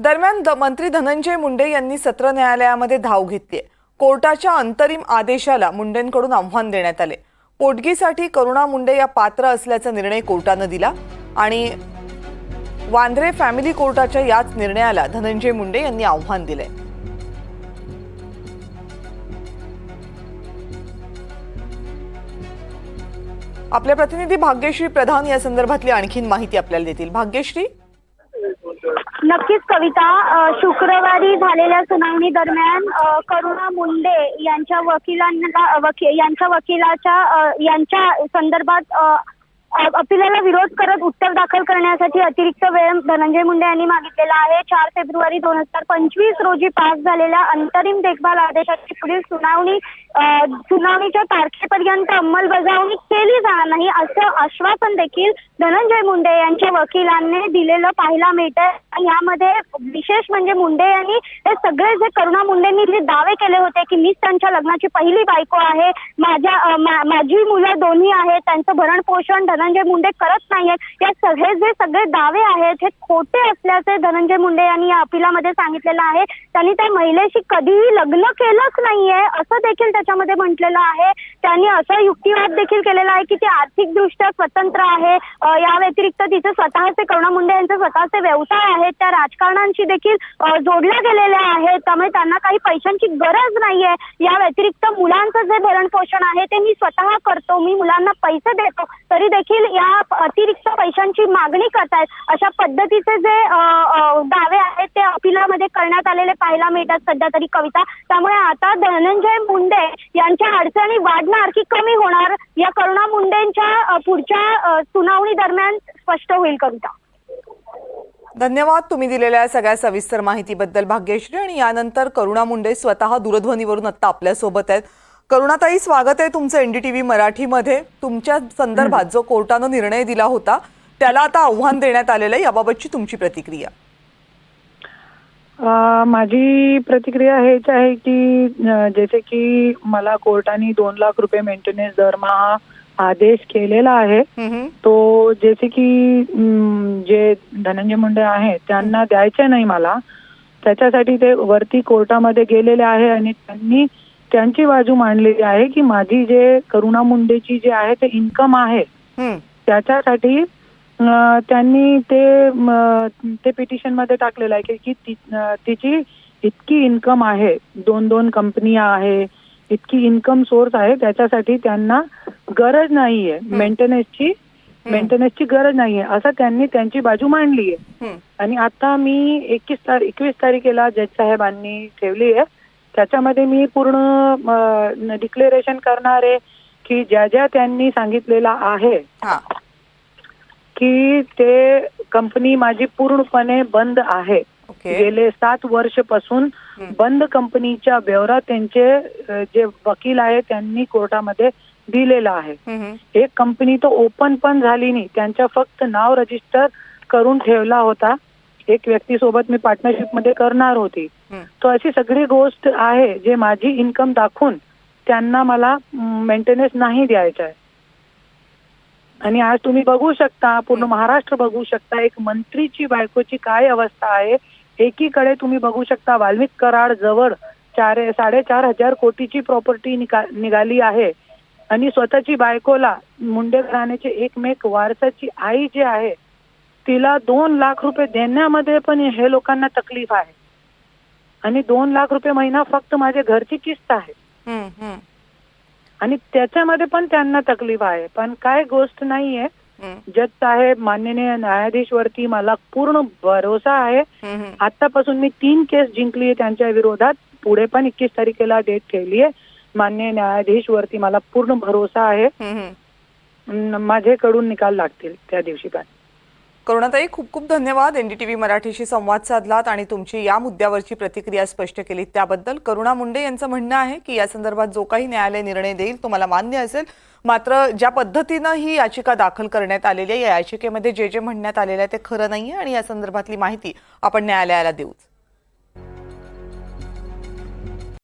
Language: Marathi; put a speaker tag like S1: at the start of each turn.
S1: दरम्यान द- मंत्री धनंजय मुंडे यांनी सत्र न्यायालयामध्ये धाव घेतलीय. कोर्टाच्या अंतरिम आदेशाला मुंडेंकडून आव्हान देण्यात आले. पोटगीसाठी करुणा मुंडे या पात्र असल्याचा निर्णय कोर्टानं दिला आणि वांद्रे फॅमिली कोर्टाच्या याच निर्णयाला धनंजय मुंडे यांनी आव्हान दिले आपले प्रतिनिधी भाग्यश्री प्रधान या संदर्भातली आणखीन माहिती आपल्याला देतील. भाग्यश्री?
S2: नक्कीच कविता. शुक्रवारी झालेल्या सुनावणी दरम्यान करुणा मुंडे यांच्या वकिलांना वकी यांच्या वकिलाच्या यांच्या संदर्भात अपिलाला विरोध करत उत्तर दाखल करण्यासाठी अतिरिक्त वेळ धनंजय मुंडे यांनी मागितलेला आहे. चार फेब्रुवारी दोन हजार पंचवीस रोजी पास झालेल्या अंतरिम देखभाल आदेशाची पुढील सुनावणी सुनावणीच्या तारखेपर्यंत अंमलबजावणी केली जाणार नाही असं आश्वासन देखील धनंजय मुंडे यांच्या वकिलांनी दिलेलं पाहायला मिळतं यामध्ये विशेष म्हणजे मुंडे यांनी हे सगळे जे करुणा मुंडेंनी जे दावे केले होते की मीच त्यांच्या लग्नाची पहिली बायको आहे माझ्या माझी मुलं दोन्ही आहेत त्यांचं भरण पोषण धनंजय मुंडे करत नाहीयेत या सगळे जे सगळे दावे आहेत हे खोटे असल्याचे धनंजय मुंडे यांनी या अपिलामध्ये सांगितलेलं आहे. त्यांनी त्या महिलेशी कधीही लग्न केलंच नाहीये असं देखील त्याच्यामध्ये म्हटलेलं आहे. त्यांनी असा युक्तिवाद देखील केलेला आहे की ती आर्थिकदृष्ट्या स्वतंत्र आहे या व्यतिरिक्त तिचे स्वतःचे करुणा मुंडे यांचे स्वतःचे व्यवसाय आहेत त्या राजकारणांशी देखील जोडल्या गेलेल्या आहेत. त्यामुळे त्यांना काही पैशांची गरज नाहीये. या व्यतिरिक्त मुलांचं जे भरण पोषण आहे ते मी स्वतः करतो. मी मुलांना पैसे देतो. तरी देखील या अतिरिक्त पैशांची मागणी करतायत. अशा पद्धतीचे जे दावे आहेत ते अपिलामध्ये करण्यात आलेले पाहायला मिळतात सध्या तरी कविता. त्यामुळे आता धनंजय मुंडे यांच्या अडचणी वाढणार की कमी होणार? या करुणा मुंडेंच्या पुढच्या सुनावणी दरम्यान स्पष्ट होईल कविता.
S1: धन्यवाद तुम्ही दिलेल्या सगळ्या सविस्तर माहितीबद्दल. भाग्यश्री आणि यानंतर करुणा मुंडे स्वतः दूरध्वनीवरून आता आपल्यासोबत आहेत. करुणाताई स्वागत आहे तुमचं एनडीटीव्ही मराठीमध्ये. तुमच्या संदर्भात जो कोर्टानं निर्णय दिला होता त्याला आता आव्हान देण्यात आलेलं आहे. याबाबतची तुमची प्रतिक्रिया.
S3: अ, माझी प्रतिक्रिया हेच आहे की जसे की मला कोर्टाने दोन लाख रुपये मेंटेनन्स दरमहा आदेश केलेला आहे. तो जसे की जे धनंजय मुंडे आहेत त्यांना द्यायचे नाही मला. त्याच्यासाठी ते वरती कोर्टामध्ये गेलेले आहे आणि त्यांनी त्यांची बाजू मांडलेली आहे की माझी जे करुणा मुंडेची जे आहे ते इन्कम आहे. त्याच्यासाठी त्यांनी ते ते पिटिशनमध्ये टाकलेलं आहे की- तिची इतकी इन्कम आहे. दोन दोन कंपनी आहे. इतकी इन्कम सोर्स आहे. त्याच्यासाठी त्यांना गरज नाहीये. मेंटेनन्सची मेंटेनन्सची गरज नाहीये. असं त्यांनी त्यांची बाजू मांडली आहे. आणि आता मी एकवीस तारीख एकवीस तारखेला जज साहेबांनी ठेवली आहे. त्याच्यामध्ये मी पूर्ण डिक्लेरेशन करणार आहे की ज्या ज्या त्यांनी सांगितलेला आहे की ते कंपनी माझी पूर्णपणे बंद आहे. गेले सात वर्षपासून. बंद कंपनीच्या ब्यवरा त्यांचे जे वकील आहे त्यांनी कोर्टामध्ये दिलेला आहे. एक कंपनी तो ओपन पण झाली नाही. त्यांच्या फक्त नाव रजिस्टर करून ठेवला होता. एक व्यक्तीसोबत मी पार्टनरशिपमध्ये करणार होती. तो अशी सगळी गोष्ट आहे जे माझी इन्कम दाखवून त्यांना मला मेंटेनन्स नाही द्यायचा आहे. आणि आज तुम्ही बघू शकता पूर्ण महाराष्ट्र बघू शकता एक मंत्रीची बायकोची काय अवस्था आहे. एकीकडे तुम्ही बघू शकता वाल्मिक कराड जवळ चार साडेचार हजार कोटीची प्रॉपर्टी निघाली आहे. आणि स्वतःची बायकोला मुंडे घराण्याचे एकमेक वारसाची आई जी आहे तिला दोन लाख रुपये देण्यामध्ये पण हे लोकांना तकलीफ आहे. आणि दोन लाख रुपये महिना फक्त माझ्या घरची किस्त आहे. आणि त्याच्यामध्ये पण त्यांना तकलीफ आहे. पण काय गोष्ट नाहीये. जज साहेब माननीय न्यायाधीश वरती मला पूर्ण भरोसा आहे. आतापासून मी तीन केस जिंकली आहे त्यांच्या विरोधात. पुढे पण एकवीस तारखेला डेट ठेवली आहे मान्य न्यायाधीश वरती मला पूर्ण भरोसा आहे.
S1: हम्म.
S3: न- माझ्याकडून निकाल लागतील त्या दिवशी पण.
S1: करुणाताई खूप खूप धन्यवाद एनडीटीव्ही मराठीशी संवाद साधलात आणि तुमची या मुद्द्यावरची प्रतिक्रिया स्पष्ट केली त्याबद्दल करुणा मुंडे यांचं म्हणणं आहे की या संदर्भात जो काही न्यायालय निर्णय देईल तो मला मान्य असेल. मात्र ज्या पद्धतीनं ही याचिका दाखल करण्यात आलेली आहे या याचिकेमध्ये जे जे म्हणण्यात आलेलं आहे ते खरं नाहीये आणि या संदर्भातली माहिती आपण न्यायालयाला देऊच.